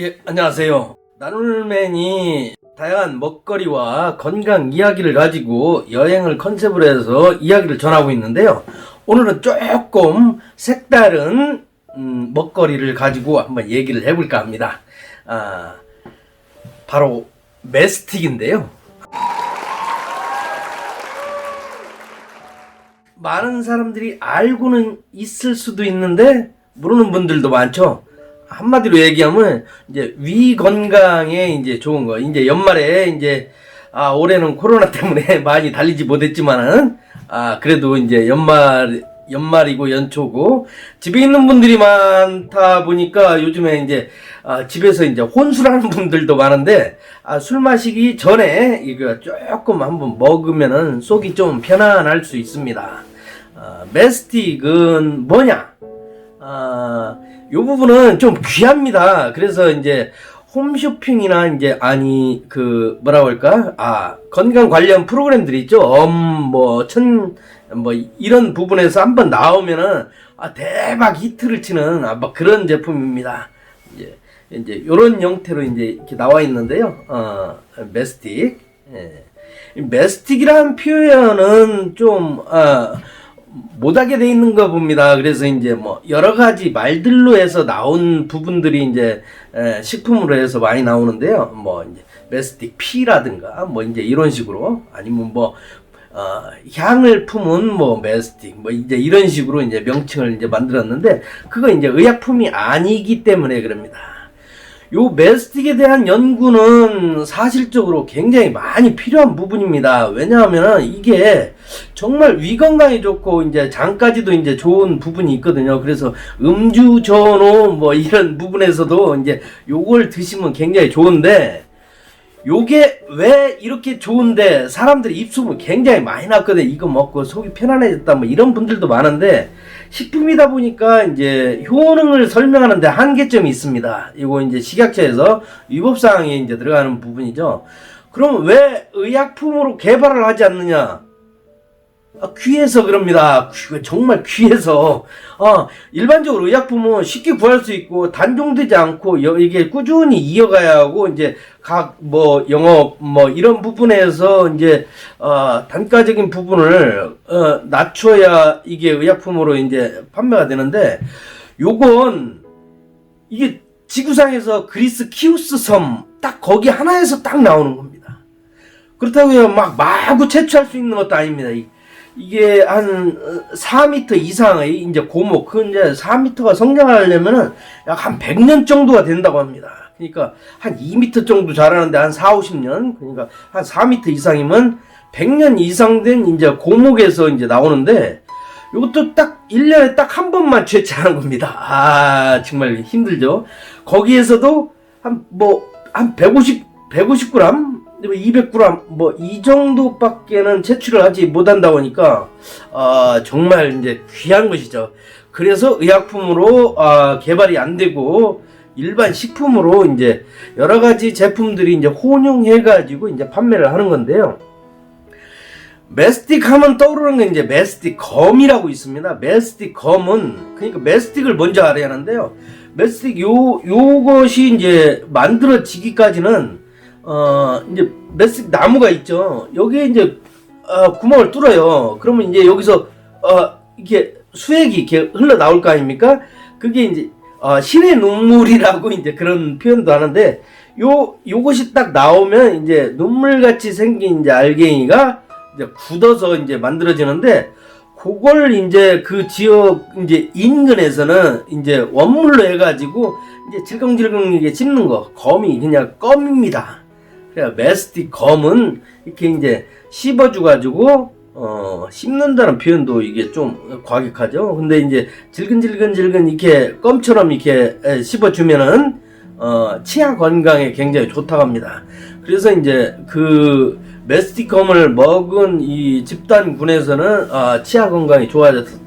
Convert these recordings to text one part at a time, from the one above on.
예, 안녕하세요. 나눌맨이 다양한 먹거리와 건강 이야기를 가지고 여행을 컨셉으로 해서 이야기를 전하고 있는데요. 오늘은 조금 색다른 음, 먹거리를 가지고 한번 얘기를 해볼까 합니다. 아, 바로 메스틱인데요. 많은 사람들이 알고는 있을 수도 있는데 모르는 분들도 많죠. 한마디로 얘기하면 이제 위 건강에 이제 좋은 거. 이제 연말에 이제 아 올해는 코로나 때문에 많이 달리지 못했지만은 아 그래도 이제 연말 연말이고 연초고 집에 있는 분들이 많다 보니까 요즘에 이제 아, 집에서 이제 혼술하는 분들도 많은데 아, 술 마시기 전에 이거 조금 한번 먹으면은 속이 좀 편안할 수 있습니다. 아, 메스틱은 뭐냐? 아, 요 부분은 좀 귀합니다. 그래서 이제 홈쇼핑이나 이제 아니 그 뭐라고 할까? 아, 건강 관련 프로그램들이 있죠. 엄, 뭐, 천, 뭐, 이런 부분에서 한번 나오면은 아, 대박 히트를 치는 아, 막 그런 제품입니다. 이제, 이제 요런 형태로 이제 이렇게 나와 있는데요. 어, 메스틱. 예. 이 메스틱이라는 표현은 좀, 어, 못하게 돼 있는 거 봅니다. 그래서 이제 뭐 여러 가지 말들로 해서 나온 부분들이 이제 에, 식품으로 해서 많이 나오는데요. 뭐 이제 메스틱 피라든가 뭐 이제 이런 식으로 아니면 뭐 어, 향을 품은 뭐 메스틱 뭐 이제 이런 식으로 이제 명칭을 이제 만들었는데 그거 이제 의약품이 아니기 때문에 그럽니다. 요 메스틱에 대한 연구는 사실적으로 굉장히 많이 필요한 부분입니다. 왜냐하면 이게 정말 위 건강에 좋고 이제 장까지도 이제 좋은 부분이 있거든요. 그래서 음주 전후 뭐 이런 부분에서도 이제 요걸 드시면 굉장히 좋은데 요게 왜 이렇게 좋은데 사람들이 입소문 굉장히 많이 났거든. 이거 먹고 속이 편안해졌다 뭐 이런 분들도 많은데 식품이다 보니까 이제 효능을 설명하는데 한계점이 있습니다. 이거 이제 식약처에서 위법사항에 이제 들어가는 부분이죠. 그럼 왜 의약품으로 개발을 하지 않느냐? 아, 귀해서 그럽니다. 귀- 정말 귀해서. 아, 일반적으로 의약품은 쉽게 구할 수 있고 단종되지 않고 여- 이게 꾸준히 이어가야 하고 이제 각 뭐 영업 뭐 이런 부분에서 이제 어, 단가적인 부분을 어, 낮춰야 이게 의약품으로 이제 판매가 되는데 요건 이게 지구상에서 그리스 키우스 섬 딱 거기 하나에서 딱 나오는 겁니다. 그렇다고 해서 막 마구 채취할 수 있는 것도 아닙니다. 이- 이게 한 4m 이상의 이제 고목, 그 이제 4m가 성장하려면은 약 한 100년 정도가 된다고 합니다. 그러니까 한 2m 정도 자라는데 한 4, 50년, 그러니까 한 4m 이상이면 100년 이상 된 이제 고목에서 이제 나오는데 이것도 딱 1년에 딱 한 번만 채취하는 겁니다. 아, 정말 힘들죠. 거기에서도 한 뭐 한 150, 150g 200g 뭐 이 정도밖에는 채취를 하지 못한다고 하니까 아 정말 이제 귀한 것이죠. 그래서 의약품으로 아, 개발이 안 되고 일반 식품으로 이제 여러 가지 제품들이 이제 혼용해 가지고 이제 판매를 하는 건데요. 메스틱 하면 떠오르는 게 이제 메스틱 검이라고 있습니다. 메스틱 검은 그러니까 메스틱을 먼저 알아야 하는데요. 메스틱 요 요것이 이제 만들어지기까지는 어 이제 메스틱 나무가 있죠. 여기에 이제 어, 구멍을 뚫어요. 그러면 이제 여기서 어 이렇게 수액이 이렇게 흘러 나올 거 아닙니까? 그게 이제 어, 신의 눈물이라고 이제 그런 표현도 하는데 요 요것이 딱 나오면 이제 눈물같이 생긴 이제 알갱이가 이제 굳어서 이제 만들어지는데 그걸 이제 그 지역 이제 인근에서는 이제 원물로 해가지고 이제 질겅질겅 이게 씹는 거 검이 그냥 껌입니다. 메스틱 검은 이렇게 이제 씹어줘가지고 어 씹는다는 표현도 이게 좀 과격하죠. 근데 이제 질근질근질근 이렇게 껌처럼 이렇게 에, 씹어주면은 어 치아 건강에 굉장히 좋다고 합니다. 그래서 이제 그 메스티컴을 먹은 이 집단군에서는 아, 치아 건강이 좋아졌다.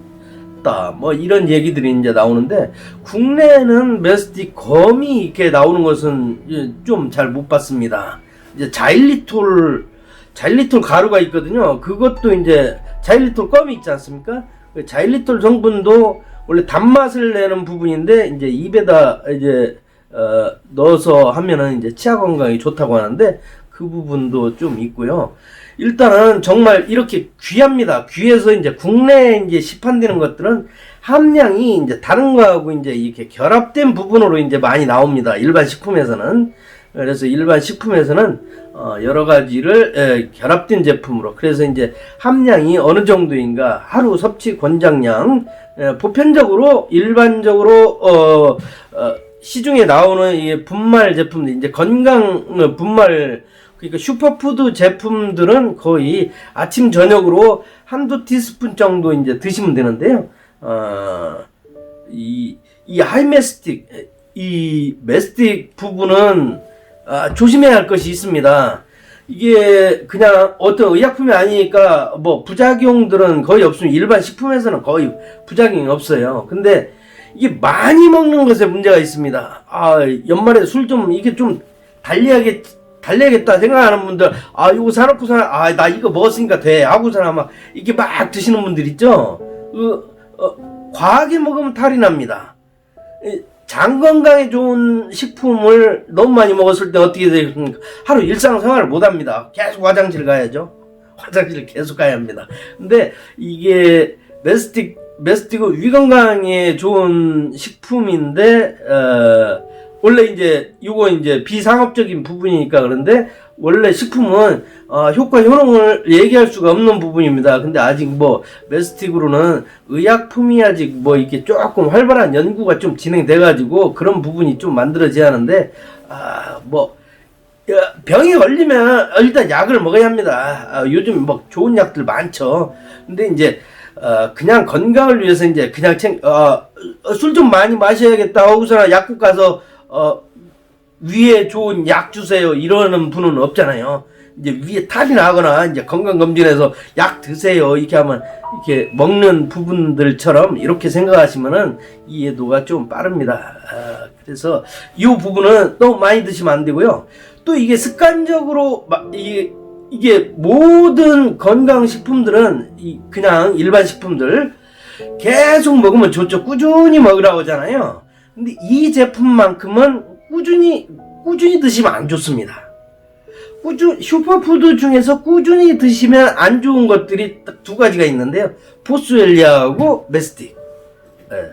뭐 이런 얘기들이 이제 나오는데 국내에는 메스틱 검이 이렇게 나오는 것은 좀 잘 못 봤습니다. 이제 자일리톨 자일리톨 가루가 있거든요. 그것도 이제 자일리톨 껌이 있지 않습니까? 그 자일리톨 성분도 원래 단맛을 내는 부분인데 이제 입에다 이제 어, 넣어서 하면은 이제 치아 건강에 좋다고 하는데 그 부분도 좀 있고요. 일단은 정말 이렇게 귀합니다. 귀해서 이제 국내에 이제 시판되는 것들은 함량이 이제 다른 거하고 이제 이렇게 결합된 부분으로 이제 많이 나옵니다. 일반 식품에서는. 그래서 일반 식품에서는 어, 여러 가지를 에, 결합된 제품으로 그래서 이제 함량이 어느 정도인가 하루 섭취 권장량 에, 보편적으로 일반적으로 어, 어, 시중에 나오는 이 분말 제품들 이제 건강 어, 분말 그러니까 슈퍼푸드 제품들은 거의 아침 저녁으로 한두 티스푼 정도 이제 드시면 되는데요. 어, 이, 이 하이메스틱, 이 메스틱 부분은 아, 조심해야 할 것이 있습니다. 이게 그냥 어떤 의약품이 아니니까 뭐 부작용들은 거의 없으면 일반 식품에서는 거의 부작용이 없어요. 근데 이게 많이 먹는 것에 문제가 있습니다. 아, 연말에 술 좀 이게 좀 달리하게 달래야겠다 생각하는 분들 아 이거 사놓고서 아나 이거 먹었으니까 돼 하고서나 막 이렇게 막 드시는 분들 있죠 그, 어, 과하게 먹으면 탈이 납니다 이, 장 건강에 좋은 식품을 너무 많이 먹었을 때 어떻게 되겠습니까? 하루 일상생활을 못 합니다. 계속 화장실 가야죠. 화장실 계속 가야 합니다. 근데 이게 메스틱 메스틱은 위 건강에 좋은 식품인데 어, 원래 이제 이거 이제 비상업적인 부분이니까 그런데 원래 식품은 어, 효과 효능을 얘기할 수가 없는 부분입니다. 근데 아직 뭐 메스틱으로는 의약품이 아직 뭐 이렇게 조금 활발한 연구가 좀 진행돼 가지고 그런 부분이 좀 만들어져야 하는데 아뭐 병이 걸리면 일단 약을 먹어야 합니다. 아, 요즘 뭐 좋은 약들 많죠. 근데 이제 어, 그냥 건강을 위해서 이제 그냥 챙, 어, 술 좀 많이 마셔야겠다 하고서나 약국 가서 어, 위에 좋은 약 주세요 이러는 분은 없잖아요. 이제 위에 탈이 나거나 이제 건강 검진에서 약 드세요 이렇게 하면 이렇게 먹는 부분들처럼 이렇게 생각하시면은 이해도가 좀 빠릅니다. 아, 그래서 이 부분은 너무 많이 드시면 안 되고요. 또 이게 습관적으로 막 이게 이게 모든 건강 식품들은 이 그냥 일반 식품들 계속 먹으면 좋죠. 꾸준히 먹으라고 하잖아요. 근데 이 제품만큼은 꾸준히 꾸준히 드시면 안 좋습니다. 꾸준 슈퍼푸드 중에서 꾸준히 드시면 안 좋은 것들이 딱 두 가지가 있는데요. 보스웰리아하고 메스틱. 예.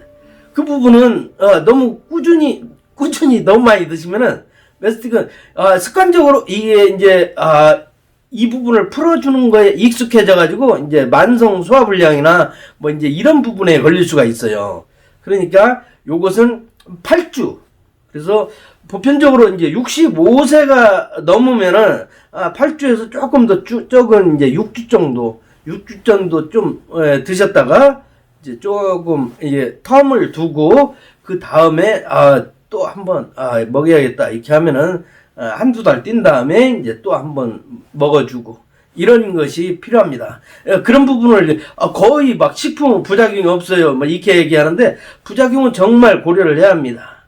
그 부분은 어, 너무 꾸준히 꾸준히 너무 많이 드시면은 메스틱은 아, 습관적으로 이게 이제 아, 이 부분을 풀어주는 거에 익숙해져 가지고 이제 만성 소화불량이나 뭐 이제 이런 부분에 걸릴 수가 있어요. 그러니까 요것은 8주. 그래서 보편적으로 이제 65세가 넘으면은 아, 8주에서 조금 더 쭈, 적은 이제 6주 정도, 6주 정도 좀 예, 드셨다가 이제 조금 이제 텀을 두고 그 다음에 아, 또 한번 아, 먹여야겠다 이렇게 하면은 아, 한두 달 뛴 다음에 이제 또 한번 먹어주고 이런 것이 필요합니다. 예, 그런 부분을 아, 거의 막 식품 부작용이 없어요. 뭐 이렇게 얘기하는데 부작용은 정말 고려를 해야 합니다.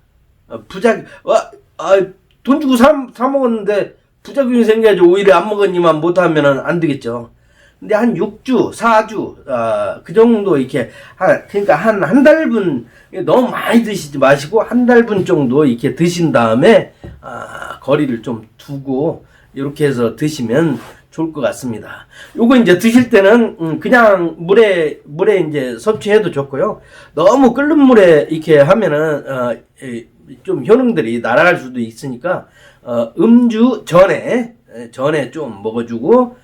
어, 부작 와, 아, 돈 주고 사, 사 먹었는데 부작용이 생겨야지 오히려 안 먹었니만 못하면은 안 되겠죠. 근데 한 6주, 4주, 아, 그 정도 이렇게, 한, 그러니까 한, 한 달분, 너무 많이 드시지 마시고, 한 달분 정도 이렇게 드신 다음에, 아, 거리를 좀 두고, 이렇게 해서 드시면 좋을 것 같습니다. 요거 이제 드실 때는, 음, 그냥 물에, 물에 이제 섭취해도 좋고요. 너무 끓는 물에 이렇게 하면은, 어, 이, 좀 효능들이 날아갈 수도 있으니까, 어, 음주 전에, 에, 전에 좀 먹어주고,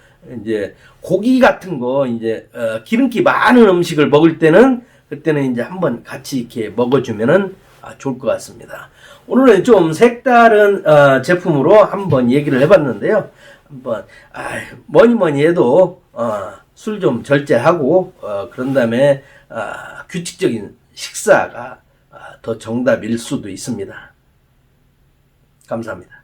이제 고기 같은 거 이제 어, 기름기 많은 음식을 먹을 때는 그때는 이제 한번 같이 이렇게 먹어주면은 아, 좋을 것 같습니다. 오늘은 좀 색다른 어, 제품으로 한번 얘기를 해봤는데요. 한번 아, 뭐니 뭐니 해도 어, 술 좀 절제하고 어, 그런 다음에 아, 규칙적인 식사가 아, 더 정답일 수도 있습니다. 감사합니다.